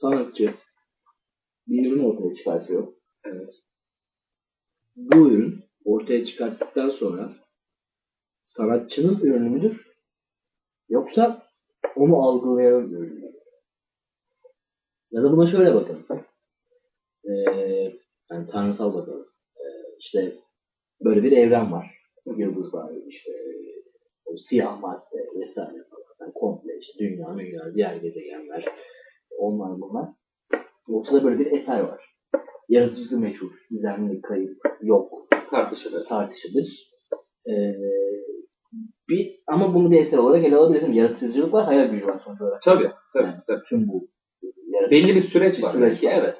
sanatçı bir ürün ortaya çıkartıyor. Evet. Bu ürün ortaya çıkarttıktan sonra sanatçının ürünü müdür? Yoksa onu algılayan ürün mü? Ya da buna şöyle bakalım. Ee, yani tanrısal bakalım. Ee, işte böyle bir evren var. Yıldızlar, işte o siyah madde vesaire falan. Yani komple işte dünya, dünya, diğer gezegenler, onlar bunlar. Ortada böyle bir eser var. Yaratıcısı meçhul, gizemli, kayıp, yok, Tartışılır. tartışılır. Ee, bir, ama bunu bir eser olarak ele alabilirsin. Yaratıcılık var, hayal gücü var sonuç olarak. Tabii. Tabii. Yani tabii. Tüm bu yaratıcı Belli bir süreç bir var. süreç var. Evet.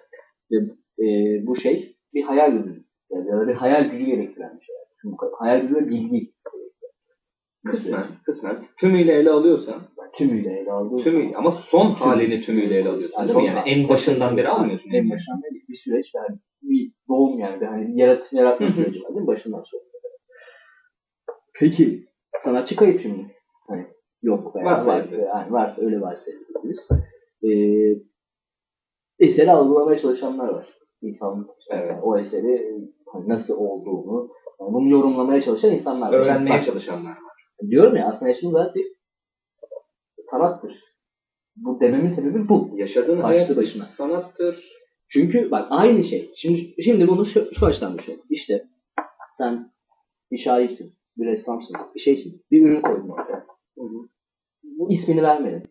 Ve, e, bu şey bir hayal gücü. Yani ya da bir hayal gücü gerektiren bir şey. Çünkü hayal gücü ve bilgi. Kısmen. Kısmen. Tümüyle ele alıyorsan. Yani tümüyle ele aldığı Tümüyle. Ama son halini tümüyle ele alıyorsun. Değil mi? Yani en başından beri almıyorsun. En başından beri bir süreç yani bir doğum yani hani yarat, yaratma süreci var değil mi? Başından sonra. Peki sanatçı kayıp şimdi. Hani yok veya Varsa var, yani varsa öyle varsayabiliriz. Ee, eseri algılamaya çalışanlar var. İnsanlık. Evet. Yani o eseri hani nasıl olduğunu yani bunu yorumlamaya çalışan insanlar var. Öğrenmeye Bak, çalışanlar var. Diyorum ya aslında şimdi zaten sanattır. Bu dememin sebebi bu. Yaşadığın Başlı hayat başına. sanattır. Çünkü bak aynı şey. Şimdi şimdi bunu şu, şu açıdan düşün. İşte sen bir şairsin, bir ressamsın, bir şeysin. Bir ürün koydun ortaya. Bu ismini vermedin.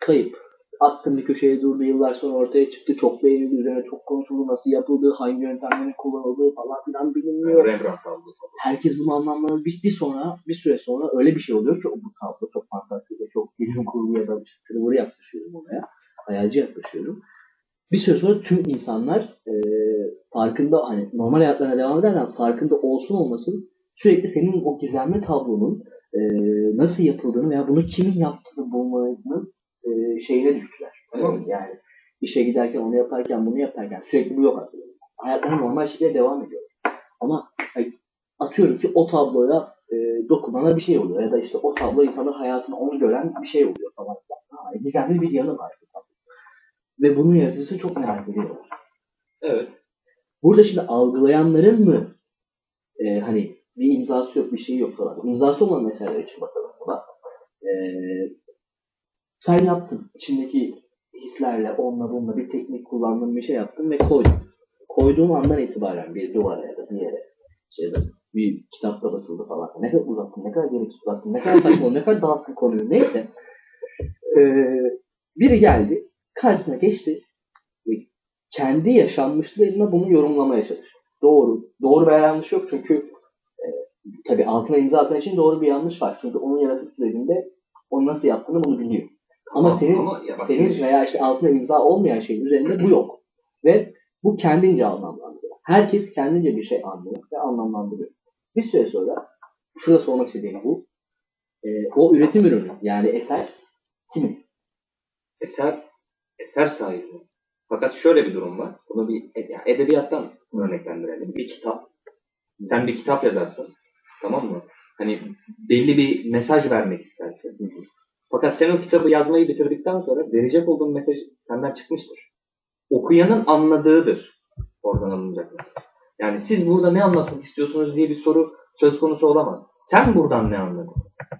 Kayıp. Attın bir köşeye durdu yıllar sonra ortaya çıktı. Çok beğenildi. Üzerine çok konuşuldu. Nasıl yapıldığı, hangi yöntemlerin kullanıldığı falan filan bilinmiyor. Rembrandt tablosu. Herkes bunu anlamları bir, bir sonra, bir süre sonra öyle bir şey oluyor ki bu tablo çok fantastik çok bilim kurgu ya da thriller yaklaşıyorum oraya. Hayalci yaklaşıyorum. Bir süre sonra tüm insanlar e, farkında hani normal hayatlarına devam ederken farkında olsun olmasın sürekli senin o gizemli tablonun e, nasıl yapıldığını veya bunu kimin yaptığını bulmanın şeyine düştüler. Tamam mı? Yani işe giderken onu yaparken bunu yaparken sürekli bu yok aslında. Hayatlarına normal şekilde devam ediyor. Ama hani, atıyorum ki o tabloya e, dokunana bir şey oluyor ya da işte o tablo insanın hayatını onu gören bir şey oluyor falan. Ha, gizemli bir yanı var. Ve bunun yaratıcısı çok merak ediyorlar. Evet. Burada şimdi algılayanların mı e, hani bir imzası yok, bir şey yok falan. İmzası olan meseleler için bakalım buna. E, sen yaptın. içindeki hislerle, onunla bununla bir teknik kullandın, bir şey yaptın ve koydun. Koyduğun andan itibaren bir duvara ya da bir yere şey de bir kitapta basıldı falan. Ne kadar uzattın, ne kadar gereksiz uzattın, ne kadar saçma, ne kadar dağıttın konuyu. Neyse. E, biri geldi, karşısına geçti ve kendi yaşanmışlığıyla bunu yorumlamaya çalışıyor. Doğru. Doğru veya yanlış yok çünkü e, tabii altına imza atan için doğru bir yanlış var. Çünkü onun yaratım sürecinde onu nasıl yaptığını bunu biliyor. Ama senin ama ya bak senin şimdi- veya işte altına imza olmayan şeyin üzerinde bu yok. Ve bu kendince anlamlandırıyor. Herkes kendince bir şey anlıyor ve anlamlandırıyor. Bir süre sonra şurada sormak istediğim bu. e, o üretim ürünü yani eser kimin? eser eser sahibi. Fakat şöyle bir durum var. Bunu bir e, yani edebiyattan örneklendirelim. Bir kitap. Sen bir kitap yazarsın. Tamam mı? Hani belli bir mesaj vermek istersin. Fakat sen o kitabı yazmayı bitirdikten sonra verecek olduğun mesaj senden çıkmıştır. Okuyanın anladığıdır. Oradan alınacak mesaj. Yani siz burada ne anlatmak istiyorsunuz diye bir soru söz konusu olamaz. Sen buradan ne anladın?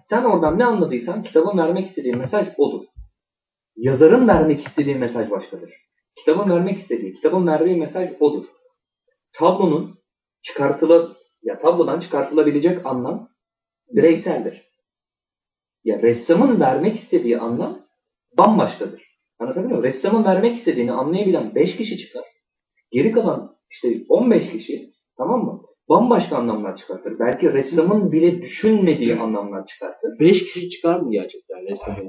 Sen oradan ne anladıysan kitabın vermek istediği mesaj odur. Yazarın vermek istediği mesaj başkadır. Kitabın vermek istediği, kitabın verdiği mesaj odur. Tablonun çıkartıla ya tablodan çıkartılabilecek anlam bireyseldir. Ya ressamın vermek istediği anlam bambaşkadır. Anlatabiliyor muyum? Ressamın vermek istediğini anlayabilen 5 kişi çıkar. Geri kalan işte 15 kişi tamam mı? Bambaşka anlamlar çıkartır. Belki ressamın bile düşünmediği anlamlar çıkartır. Beş kişi çıkar mı gerçekten şey?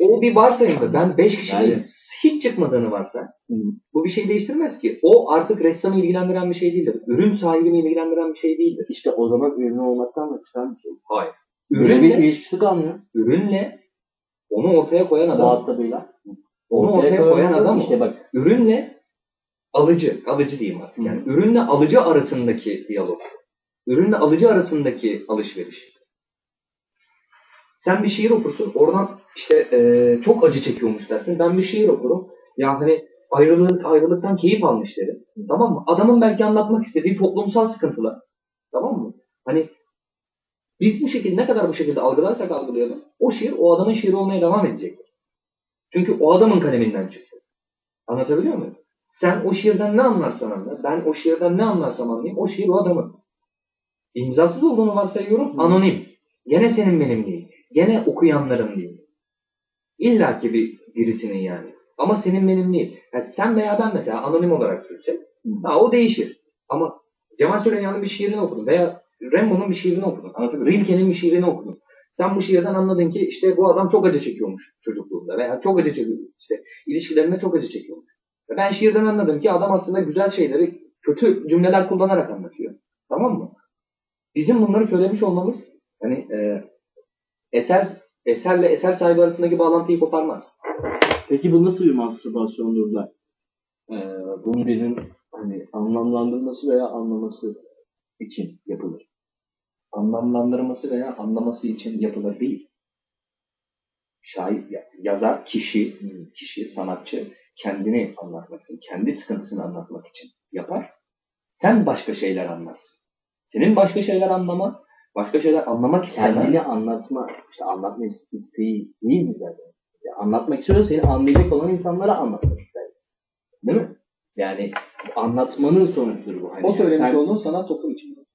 O bir varsayımda ben 5 kişi Yani- hiç çıkmadığını varsa Hı. bu bir şey değiştirmez ki. O artık ressamı ilgilendiren bir şey değildir. Ürün sahibini ilgilendiren bir şey değildir. İşte o zaman ürün olmaktan da çıkan bir şey. Hayır. Böyle bir Ürünle, ilişkisi kalmıyor. ürünle onu ortaya koyan adam. Muhatabıyla. Onu ortaya koyan adam işte bak ürünle alıcı, alıcı diyeyim artık. Yani ürünle alıcı arasındaki diyalog. Ürünle alıcı arasındaki alışveriş. Sen bir şiir okursun, oradan işte eee, çok acı çekiyormuş dersin. Ben bir şiir okurum, Ya hani ayrılık, ayrılıktan keyif almış derim. Tamam mı? Adamın belki anlatmak istediği toplumsal sıkıntılar. Tamam mı? Hani biz bu şekilde ne kadar bu şekilde algılarsak algılayalım o şiir o adamın şiiri olmaya devam edecektir. Çünkü o adamın kaleminden çıktı. Anlatabiliyor muyum? Sen o şiirden ne anlarsan anla, ben o şiirden ne anlarsam anlayayım, o şiir o adamın. İmzasız olduğunu varsayıyorum, anonim. Gene senin benim değil. Gene okuyanların değil. İlla ki bir birisinin yani. Ama senin benim değil. Yani sen veya ben mesela anonim olarak sürsek, ha, o değişir. Ama Cemal Süreyya'nın bir şiirini okudun veya Rembo'nun bir şiirini okudun. Anladın? Rilke'nin bir şiirini okudun. Sen bu şiirden anladın ki işte bu adam çok acı çekiyormuş çocukluğunda veya çok acı çekiyor. işte ilişkilerinde çok acı çekiyormuş. Ve Ben şiirden anladım ki adam aslında güzel şeyleri kötü cümleler kullanarak anlatıyor. Tamam mı? Bizim bunları söylemiş olmamız hani e, eser eserle eser sahibi arasındaki bağlantıyı koparmaz. Peki bu nasıl bir mastürbasyondur da? Ee, bunu birinin hani anlamlandırması veya anlaması için yapılır. Anlamlandırması veya anlaması için yapılır değil. Şair, ya- yazar, kişi, kişi, sanatçı kendini anlatmak için, kendi sıkıntısını anlatmak için yapar. Sen başka şeyler anlarsın. Senin başka şeyler anlama, başka şeyler anlamak istemen. Kendini anlatma, işte anlatma isteği değil mi zaten? Ya anlatmak istiyorsan seni anlayacak olan insanlara anlatmak istersin. Değil mi? Yani anlatmanın sonucudur bu. Hani O söylemiş sen- olduğun sanat toplum için.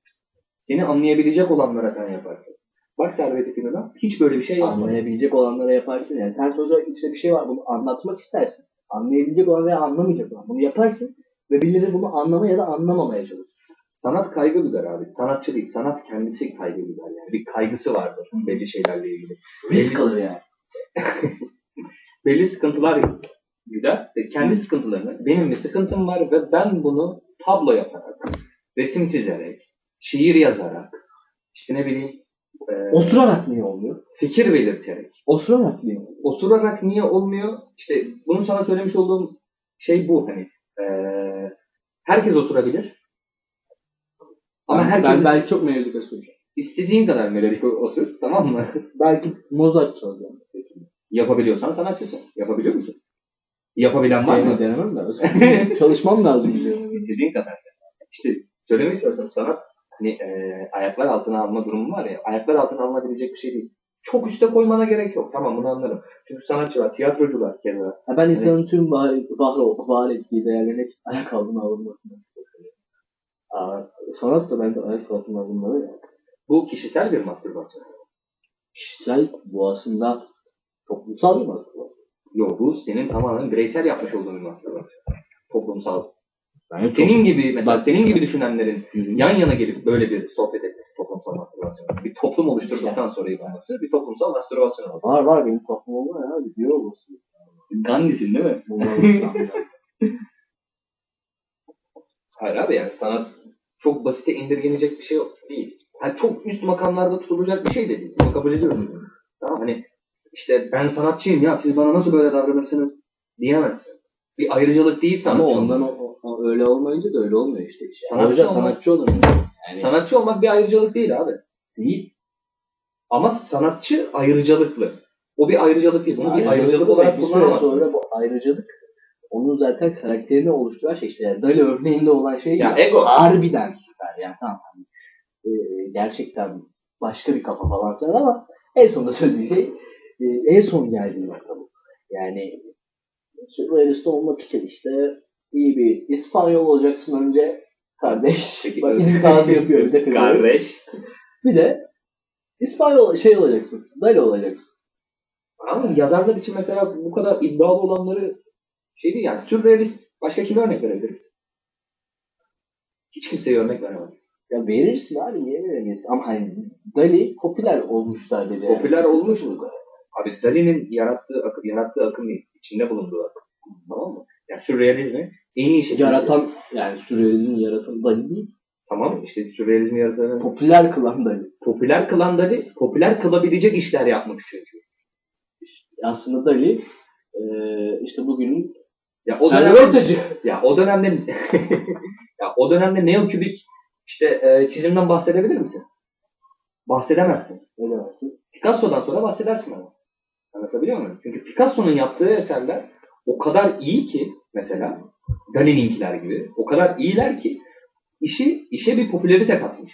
Seni anlayabilecek olanlara sen yaparsın. Bak Servet İpinur'a hiç böyle bir şey yapmadı. anlayabilecek olanlara yaparsın. Yani sen sonuçta işte bir şey var bunu anlatmak istersin. Anlayabilecek olan veya anlamayacak olan bunu yaparsın ve birileri bunu anlama ya da anlamamaya çalışır. Sanat kaygı güder abi. Sanatçı değil. Sanat kendisi kaygı güder yani. Bir kaygısı vardır belli şeylerle ilgili. Risk alır yani. Belli sıkıntılar güder. Ve kendi sıkıntılarını, benim bir sıkıntım var ve ben bunu tablo yaparak, resim çizerek, şiir yazarak, işte ne bileyim, e, Osurarak niye olmuyor? fikir belirterek, Osurarak niye olmuyor? osurarak niye olmuyor? İşte bunu sana söylemiş olduğum şey bu hani. e, herkes oturabilir. Ama ben, herkes ben belki çok melodik osuracağım. istediğin kadar melodik osur tamam mı? Belki Mozart çalacağım. Yapabiliyorsan sanatçısın. Yapabiliyor musun? Yapabilen var mı? Denemem lazım. Çalışmam lazım. diyor. İstediğin kadar. İşte söylemek istiyorsam sanat hani e, ayaklar altına alma durumu var ya ayaklar altına alınabilecek bir şey değil. Çok üste koymana gerek yok. Tamam bunu anlarım. Çünkü sanatçılar, tiyatrocular keza. Ha, ben insanın tüm var, var, var ettiği değerlerin hep ayak altına alınmasını. Aa, sanat da bence ayak altına alınmalı ya. Bu kişisel bir mastürbasyon. Kişisel bu aslında toplumsal bir mastürbasyon. Yok bu senin tamamen bireysel yapmış olduğun bir mastürbasyon. Toplumsal. Yani Senin gibi mesela Bak- senin gibi düşünenlerin çok- yan yana gelip böyle bir sohbet etmesi toplumsal mastürbasyon. Bir toplum oluşturduktan sonra yapılması bir toplumsal mastürbasyon. olur. Var var benim toplumum var ya biliyor musun? Gandhi'sin değil mi? Hayır abi yani sanat çok basite indirgenecek bir şey yok, değil. Yani çok üst makamlarda tutulacak bir şey de değil. Bunu kabul ediyorum. Tamam hani işte ben sanatçıyım ya siz bana nasıl böyle davranırsınız diyemezsin. Bir ayrıcalık değil Ama sanatçı ondan olmak. o, o- öyle olmayınca da öyle olmuyor işte. Sanatçı Sanatçı, olmak- sanatçı olur. Yani Sanatçı olmak bir ayrıcalık değil abi. değil. Ama sanatçı ayrıcalıklı. O bir ayrıcalık değil. Bunu bir Ayrıcalık olarak bir süre kullanamazsın. sonra bu ayrıcalık onun zaten karakterini oluşturan şey işte. Yani Dali örneğinde olan şey Ya ego. harbiden süper yani tamam. hani, e, gerçekten başka bir kafa falan filan ama en sonunda söylediği şey e, en son geldiği nokta bu. Yani sürrealist olmak için işte iyi bir İspanyol olacaksın önce kardeş. Peki, Bak ağzı yapıyor bir de. Kardeş. Bir de İspanyol şey olacaksın. Dali olacaksın. Ama yazarlar için mesela bu kadar iddialı olanları şey değil yani sürrealist başka kime örnek verebiliriz? Hiç kimseye örnek veremez. Ya verirsin abi niye veremeyiz? Ama hani Dali popüler olmuş sadece. Popüler olmuş mu? Abi Dali'nin yarattığı akım, yarattığı akım içinde bulunduğu akım. Tamam mı? Yani sürrealizmi en iyi şekilde... Yaratan yani sürrealizmi yaratan Dali değil. Tamam işte sürrealizmi yaratan... Popüler kılan Dali. popüler kılan Dali, popüler kılabilecek işler yapmış çünkü. Aslında Dali eee işte bugünün Ya o dönemde, Ortacı. ya o dönemde ya o dönemde neokübik işte e, çizimden bahsedebilir misin? Bahsedemezsin. Demezsin? Picasso'dan sonra bahsedersin ama. Anlatabiliyor muyum? Çünkü Picasso'nun yaptığı eserler o kadar iyi ki mesela Dali'ninkiler gibi o kadar iyiler ki işi işe bir popülerite katmış.